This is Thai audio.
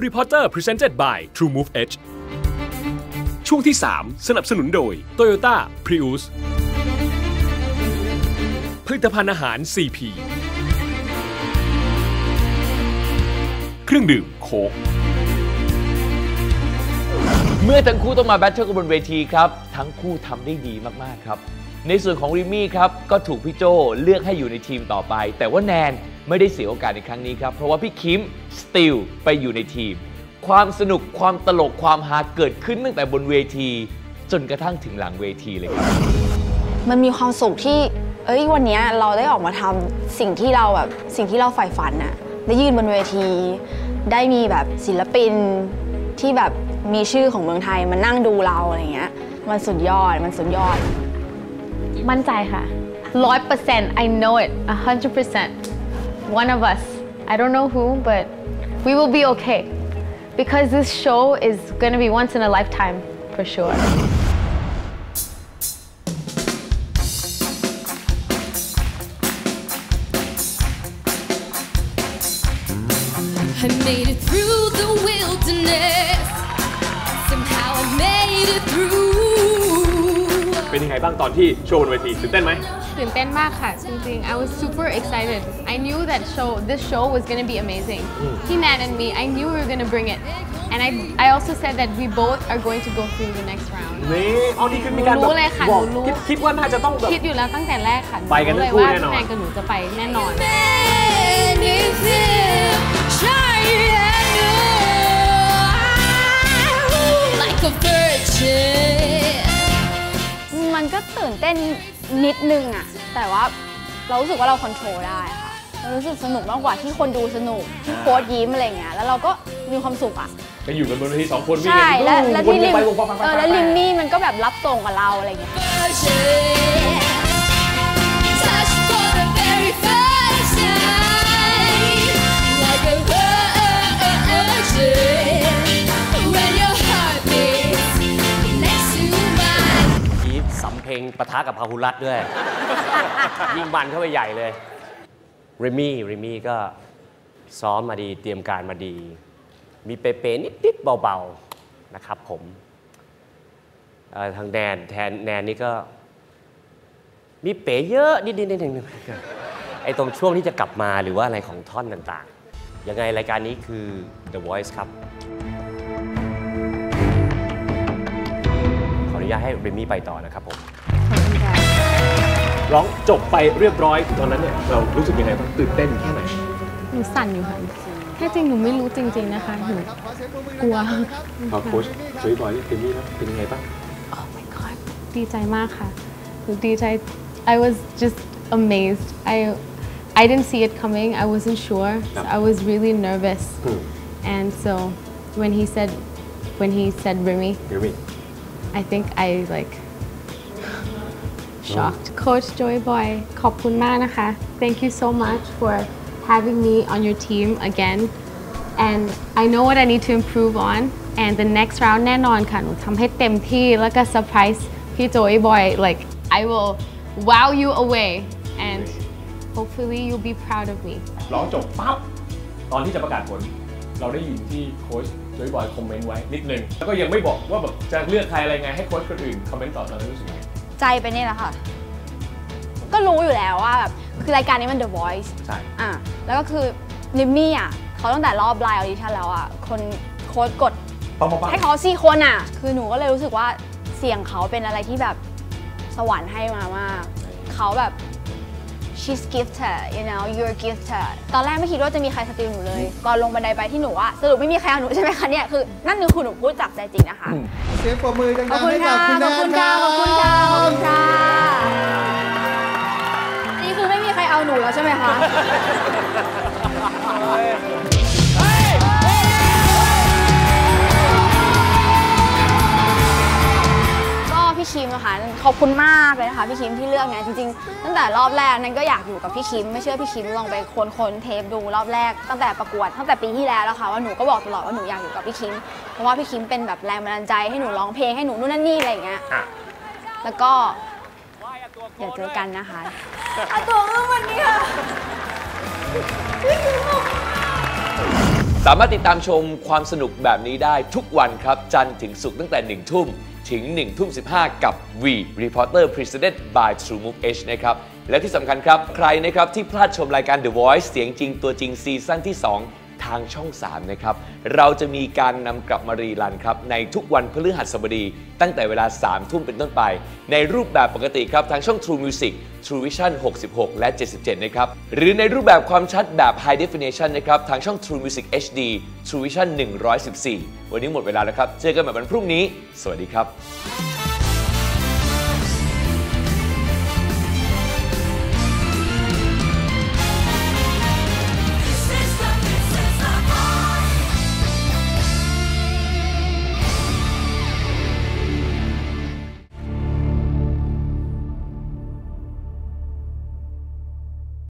Harry Potter Presented by True Move Edge ช่วงที่ 3 สนับสนุนโดย Toyota Prius ผลิตภัณฑ์อาหาร CP เครื่องดื่มโค้กเมื่อทั้งคู่ต้องมาแบทเทิลกันบนเวทีครับ ทั้งคู่ทำได้ดีมาก ๆ ครับ ในส่วนของริมมี่ครับ ก็ถูกพี่โจเลือกให้อยู่ในทีมต่อไป แต่ว่าแนน ไม่ได้เสียโอกาสในครั้งนี้ครับ เพราะว่าพี่คิมสติลไปอยู่ในทีม ความสนุกความตลกความฮาเกิดขึ้นตั้งแต่บนเวที จนกระทั่งถึงหลังเวทีเลยครับ มันมีความสุขที่ เอ้ยวันเนี้ยเราได้ออกมาทำสิ่งที่เราแบบสิ่งที่เราใฝ่ฝันน่ะได้ยืนบนเวที ได้มีแบบศิลปินที่แบบมีชื่อของเมืองไทยมานั่งดูเราอะไรเงี้ย มันสุดยอด มันสุดยอด มั่นใจค่ะร้อยเปอร์เซ็นต์ I know it a hundred percent one of us. I don't know who but we will be okay. Because this show is gonna be once in a lifetime for sure. I made it through the wilderness. เป็นยังไงบ้างตอนที่โชว์บนเวทีตื่นเต้นไหมตื่นเต้นมากค่ะจริงๆ I was super excited I knew that show this show was gonna be amazing He Nan and me I knew we were gonna bring it and I I also said that we both are going to go through the next round นี่เอานี่คือมีการหนูรู้เลยค่ะบอกหนูรู้คิดคิดว่าน่าจะต้องแบบคิดอยู่แล้วตั้งแต่แรกค่ะไปกันทั้งรู้คู่เลยแน่นอนว่าพี่แนนกับหนูจะไปแน่นอน ตื่นเต้นนิดนึงอะแต่ว่าเรารู้สึกว่าเราคอนโทรลได้ค่ะเรารู้สึกสนุกมากกว่าที่คนดูสนุกที่โค้ดยิ้มอะไรเงี้ยแล้วเราก็มีความสุขอะไปอยู่กันบนเวทีสองคนวิ่งใช่กันและและที่ริมวนไปวนไปวนไปเออแล้วริมมี่มันก็แบบรับส่งกับเราอะไรเงี้ย ลงปะทะกับพาหุรัตน์ด้วย ยิ่งมันเข้าไปใหญ่เลยเรมี่เรมี่ก็ซ้อมมาดีเตรียมการมาดี มีเป๊ะๆนิดๆเบาๆนะครับผมเอ่อทางแนนแทนแนนนี่ก็ มีเป๋เยอะนิดๆนิดนึงไอ้ตรงช่วงที่จะกลับมาหรือว่าอะไรของท่อนต่างๆ ยังไงรายการนี้คือ The Voice ครับ ขออนุญาตให้เรมี่ไปต่อนะครับผม ร้องจบไปเรียบร้อย ตอนนั้นเนี่ยเรารู้สึกยังไงบ้างตื่นเต้นแค่ไหนหนูสั่นอยู่ค่ะแค่จริงหนูไม่รู้จริง ๆนะคะหนูกลัวพอโค้ชช่วยบอยเรียกเทมมี่แล้วเป็นยังไงบ้าง Oh my god ดีใจมากค่ะหนูดีใจ I was just amazed I I didn't see it coming I wasn't sure so I was really nervous and so when he said when he said Remy เทมมี่ I think I like shocked Coach Joy Boy ขอบคุณมากนะคะ Thank you so much for having me on your team again and I know what I need to improve on and the next round แน่นอนค่ะ หนูทำให้เต็มที่แล้วก็ surprise พี่ Joy Boy like I will wow you away and hopefully you'll be proud of me ร้องจบปั๊บตอนที่จะประกาศผล เราได้ยินที่โค้ชช่วยบอยคอมเมนต์ไว้นิดนึง แล้วก็ยังไม่บอกว่าแบบจะเลือกใครอะไรไงให้โค้ชคนอื่นคอมเมนต์ต่อตอนนั้นรู้สึกไง ใจไปนี่แหละค่ะ ก็รู้อยู่แล้วว่าแบบคือรายการนี้มัน The Voice ใช่อะแล้วก็คือนิมมี่อะเขาตั้งแต่รอบไลน์ออดิชั่นแล้วอะคนโค้ดกดปั๊บปั๊บปั๊บให้เขาสี่คนอะ คือหนูก็เลยรู้สึกว่าเสียงเขาเป็นอะไรที่แบบสวรรค์ให้มามากเขาแบบ she's gifted you know you're gifted ตอนแรกไม่คิดว่าจะมีใครสติลหนูเลย ก่อนลงบันไดไปที่หนูว่าสรุปไม่มีใครเอาหนูใช่ไหมคะเนี่ย คือนั่นคือหนูพูดจากใจจริงนะคะ เสียงปรบมือดัขอบงๆคุณให้กัค่ะบคุณขแนอบนคุณคค่ะรับขอบคุณค่ะ ขอบคุณค่ะ นี่คือไม่มีใครเอาหนูแล้วใช่ไหมคะ คิมนะคะขอบคุณมากเลยนะคะพี่คิมที่เลือกเนี่ยจริงๆ ตั้งแต่รอบแรกนั้นก็อยากอยู่กับพี่คิม ไม่เชื่อพี่คิมลองไปค้นค้นเทปดูรอบแรกตั้งแต่ประกวดตั้งแต่ปีที่แล้วแล้วค่ะว่าหนูก็บอกตลอดว่าหนูอยากอยู่กับพี่คิมเพราะว่าพี่คิมเป็นแบบแรงบันดาลใจให้หนูร้องเพลงให้หนูนู่นนั่นนี่อะไรอย่างเงี้ยอะแล้วก็เดี๋ยวเจอกันนะคะอาตัวเมื่อวันนี้ค่ะ สามารถติดตามชมความสนุกแบบนี้ได้ทุกวันครับ จันทร์ถึงศุกร์ตั้งแต่ 1 ทุ่ม ถึง 1 ทุ่ม 15 กับ V Reporter Presented by TrueMove H นะครับ และที่สำคัญครับ ใครนะครับที่พลาดชมรายการ The Voice เสียงจริงตัวจริงซีซั่นที่ 2างช่อง 3 นะครับ เราจะมีการนำกลับมารีรันครับ ในทุกวันพฤหัสบดี ตั้งแต่เวลา 3 ทุ่มเป็นต้นไป ในรูปแบบปกติครับ ทางช่อง True Music True Vision 66 และ 77 นะครับ หรือในรูปแบบความชัดแบบ High Definition นะครับ ทางช่อง True Music HD True Vision 114 วันนี้หมดเวลาแล้วครับ เจอกันใหม่วันพรุ่งนี้ สวัสดีครับ